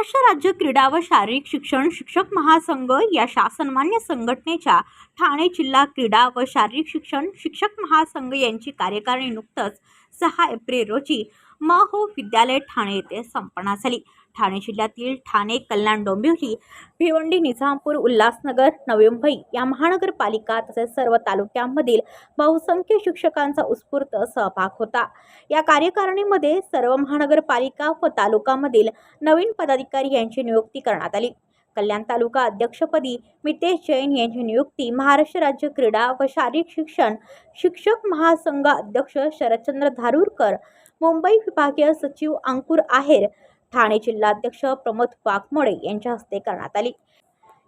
महाराष्ट्र राज्य क्रीडा व शारीरिक शिक्षण शिक्षक महासंघ या शासनमान्य संघटनेच्या ठाणे जिल्हा क्रीडा व शारीरिक शिक्षण शिक्षक महासंघ यांची कार्यकारिणी नुकतंच सहा एप्रिल रोजी म हो विद्यालय ठाणे येथे संपन्न झाली. ठाणे जिल्ह्यातील ठाणे कल्याण डोंबिवली भिवंडी निझामपूर उल्हासनगर नवी मुंबई या महानगरपालिका तसेच सर्व तालुक्यांमधील बहुसंख्य शिक्षकांचा उत्स्फूर्त सहभाग होता. या कार्यकारिणीमध्ये सर्व महानगरपालिका व तालुकामधील नवीन पदाधिकारी यांची नियुक्ती करण्यात आली. कल्याण तालुका अध्यक्षपदी मितेश जैन यांची नियुक्ती महाराष्ट्र राज्य क्रीडा व शारीरिक शिक्षण शिक्षक महासंघ अध्यक्ष शरदचंद्र धारूरकर मुंबई विभागीय सचिव अंकुर आहेर ठाणे जिल्हाध्यक्ष प्रमोद वाघमोडे यांच्या हस्ते करण्यात आली.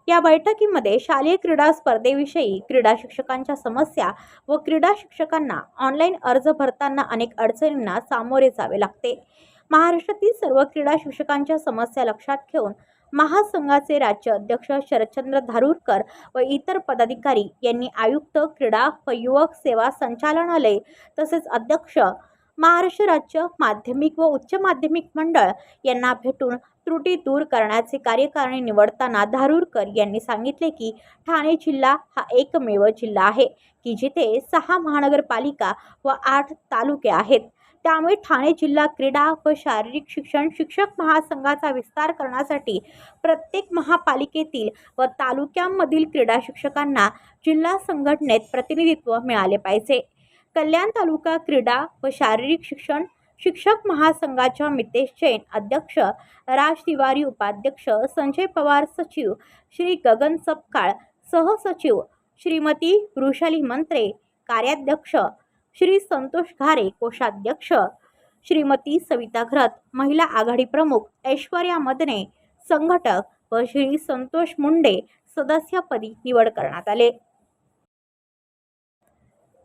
या बैठकीमध्ये शालेय क्रीडा स्पर्धेविषयी क्रीडा शिक्षकांच्या समस्या व क्रीडा शिक्षकांना ऑनलाईन अर्ज भरताना अनेक अडचणींना सामोरे जावे लागते. महाराष्ट्रातील सर्व क्रीडा शिक्षकांच्या समस्या लक्षात घेऊन महासंघाचे राज्य अध्यक्ष शरदचंद्र धारूरकर व इतर पदाधिकारी यांनी आयुक्त क्रीडा व युवक सेवा संचालनालय तसेच अध्यक्ष महाराष्ट्र राज्य माध्यमिक व उच्च माध्यमिक मंडळ यांना भेटून त्रुटी दूर करण्याचे कार्यकारिणी निवडताना धारूरकर यांनी सांगितले की ठाणे जिल्हा हा एकमेव जिल्हा आहे की जिथे सहा महानगरपालिका व आठ तालुके आहेत. त्यामुळे ठाणे जिल्हा क्रीडा व शारीरिक शिक्षण शिक्षक महासंघाचा विस्तार करण्यासाठी प्रत्येक महापालिकेतील व तालुक्यांमधील क्रीडा शिक्षकांना जिल्हा संघटनेत प्रतिनिधित्व मिळाले पाहिजे. कल्याण तालुका क्रीडा व शारीरिक शिक्षण शिक्षक महासंघाच्या मितेश जैन अध्यक्ष राज तिवारी उपाध्यक्ष संजय पवार सचिव श्री गगन सपकाळ सहसचिव श्रीमती वृषाली मंत्रे कार्याध्यक्ष श्री संतोष घारे कोषाध्यक्ष श्रीमती सविता घरत महिला आघाडी प्रमुख ऐश्वर्या मदने संघटक व श्री संतोष मुंडे सदस्यपदी निवड करण्यात आले.